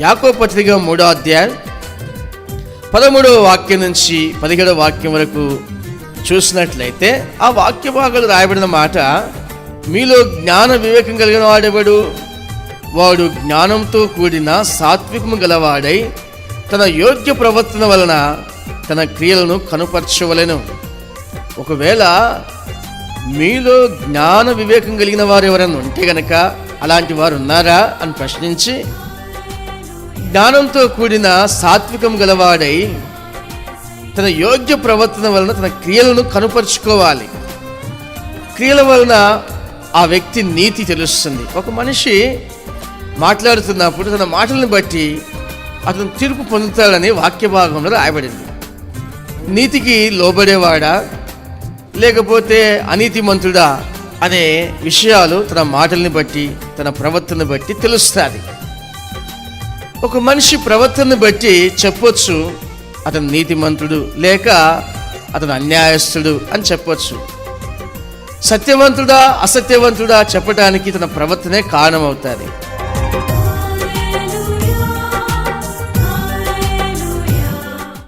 యాకో పత్రిక మూడో అధ్యాయం పదమూడవ వాక్యం నుంచి పదిహేడవ వాక్యం వరకు చూసినట్లయితే ఆ వాక్య భాగాలు రాయబడిన మాట మీలో జ్ఞాన వివేకం కలిగిన వాడెవడు? వాడు జ్ఞానంతో కూడిన సాత్వికము గలవాడై తన యోగ్య ప్రవర్తన వలన తన క్రియలను కనుపరచవలను. ఒకవేళ మీలో జ్ఞాన వివేకం కలిగిన వారు ఎవరైనా ఉంటే గనక అలాంటి వారు ఉన్నారా అని ప్రశ్నించి జ్ఞానంతో కూడిన సాత్వికం గలవాడై తన యోగ్య ప్రవర్తన వలన తన క్రియలను కనుపరుచుకోవాలి. క్రియల వలన ఆ వ్యక్తి నీతి తెలుస్తుంది. ఒక మనిషి మాట్లాడుతున్నప్పుడు తన మాటలను బట్టి అతను తీర్పు పొందుతాడని వాక్య భాగంలో రాయబడింది. నీతికి లోబడేవాడా? లేకపోతే అనీతిమంతుడా? అనే విషయాలు తన మాటల్ని బట్టి తన ప్రవర్తన బట్టి తెలుస్తుంది. ఒక మనిషి ప్రవర్తనను బట్టి చెప్పొచ్చు అతను నీతిమంతుడు లేక అతను అన్యాయస్తుడు అని చెప్పొచ్చు. సత్యవంతుడా అసత్యవంతుడా చెప్పడానికి తన ప్రవర్తనే కారణమవుతుంది.